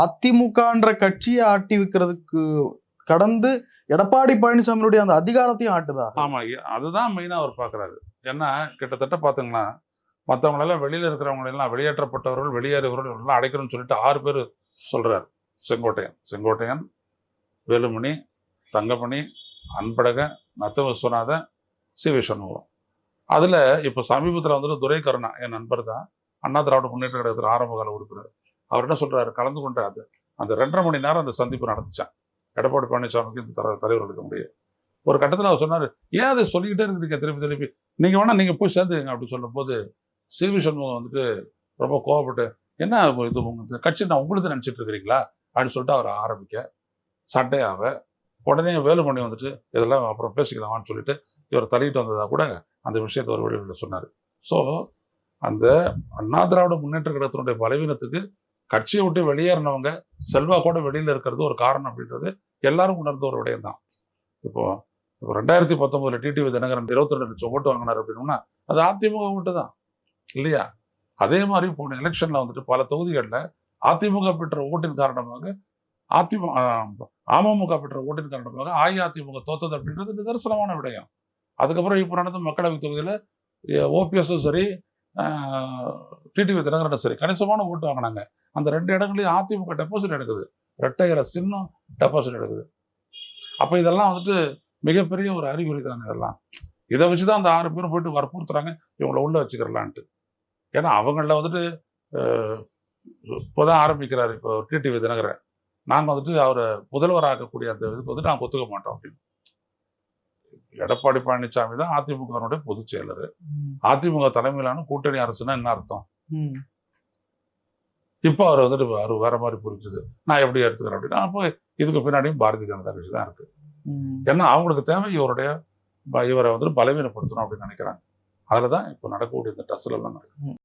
அதிமுகன்ற கட்சியை ஆட்டி வைக்கிறதுக்கு கடந்து எடப்பாடி பழனிசாமியுடைய அந்த அதிகாரத்தையும் ஆட்டுதா? ஆமா அதுதான் மெயினா அவர் பாக்குறாரு. ஏன்னா கிட்டத்தட்ட பாத்தீங்கன்னா மற்றவங்களெல்லாம் எல்லாம் வெளியில இருக்கிறவங்க எல்லாம் வெளியேற்றப்பட்டவர்கள் வெளியேறுகிறவர்கள் எல்லாம் அடைக்கணும்னு சொல்லிட்டு ஆறு பேர் சொல்றாரு. செங்கோட்டையன் செங்கோட்டையன் வேலுமணி தங்கமணி அன்பழக நத்த விஸ்வநாதன் சி வி அதில் இப்போ சமீபத்தில் வந்துட்டு துரை கருணா என் நண்பர் தான் அண்ணா திராவிட முன்னேற்ற கழகத்தில் ஆரம்ப கால உறுப்பினர். அவர் என்ன சொல்றாரு? கலந்து கொண்ட அந்த அந்த ரெண்டரை மணி நேரம் அந்த சந்திப்பு நடந்துச்சான் எடப்பாடி பழனிசாமிக்கு இந்த தர- தலைவர் எடுக்க முடியும் ஒரு கட்டத்தில் அவர் சொன்னார் ஏன் அதை சொல்லிக்கிட்டே இருக்கிறீங்க? திருப்பி திருப்பி. நீங்கள் வேணால் நீங்கள் போய் சேர்ந்துங்க அப்படின்னு சொல்லும்போது சி. வி. சண்முகம் வந்துட்டு ரொம்ப கோவப்பட்டு என்ன இது உங்க கட்சி நான் உங்களுக்கு நினச்சிட்டு இருக்கிறீங்களா? அப்படின்னு சொல்லிட்டு அவர் ஆரம்பிக்க சண்டையாக உடனே வேலுமணி வந்துட்டு இதெல்லாம் அப்புறம் பேசிக்கலாமான்னு சொல்லிட்டு இவர் தள்ளிட்டு வந்ததா கூட அந்த விஷயத்தை ஒரு வெளியில் சொன்னார். ஸோ அந்த அண்ணா திராவிட முன்னேற்ற கழகத்தினுடைய பலவீனத்துக்கு கட்சியை விட்டு வெளியேறினவங்க செல்வா கூட வெளியில் இருக்கிறது ஒரு காரணம் அப்படின்றது எல்லாரும் உணர்ந்த ஒரு விடயம் தான். இப்போ இப்போ ரெண்டாயிரத்தி பத்தொன்பதுல டிடிவி தினகரன் இருபத்தி ரெண்டு லட்சம் ஓட்டு வாங்கினார் அப்படின்னா அது அதிமுக ஓட்டு தான். இல்லையா? அதே மாதிரி போன எலெக்ஷன்ல வந்துட்டு பல தொகுதிகளில் அதிமுக பெற்ற ஓட்டின் காரணமாக அதிமுக அமமுக பெற்ற ஓட்டின் காரணமாக அஇஅதிமுக தோத்தது அப்படின்றது நிதர்சனமான விடயம். அதுக்கப்புறம் இப்போ நடந்த மக்களவை தொகுதியில் ஓபிஎஸும் சரி டிடிவி தினகரனும் சரி கணிசமான ஓட்டு வாங்கினாங்க. அந்த ரெண்டு இடங்களையும் அதிமுக டெபாசிட் எடுக்குது. ரெட்டையர சின்னம் டெபாசிட் எடுக்குது. அப்போ இதெல்லாம் வந்துட்டு மிகப்பெரிய ஒரு அறிகுறி தானே இதெல்லாம். இதை வச்சு தான் அந்த ஆறு பேரும் போயிட்டு வற்புறுத்துறாங்க. இவங்கள உள்ள வச்சுக்கிறலான்ட்டு. ஏன்னா அவங்கள வந்துட்டு இப்போதான் ஆரம்பிக்கிறாரு இப்போ டிடிவி தினகரன். நாங்கள் வந்துட்டு அவரை முதல்வராக்கக்கூடிய அந்த இதுக்கு வந்துட்டு நாங்கள் ஒத்துக்க மாட்டோம் அப்படின்னு. எடப்பாடி பழனிசாமி தான் அதிமுகனுடைய பொதுச் செயலர். அதிமுக தலைமையிலான கூட்டணி அரசுன்னா என்ன அர்த்தம். இப்போ அவர் வந்துட்டு அவர் வேற மாதிரி புரிஞ்சுது. நான் எப்படி எடுத்துக்கிறேன் அப்படின்னா அப்போ இதுக்கு பின்னாடியும் பாரதிய ஜனதா கட்சி தான் இருக்கு. ஏன்னா அவங்களுக்கு தேவை இவருடைய இவரை வந்துட்டு பலவீனப்படுத்தணும் அப்படின்னு நினைக்கிறாங்க. அதில் தான் இப்போ நடக்கக்கூடிய இந்த டஸ்ல எல்லாம் நடக்குது.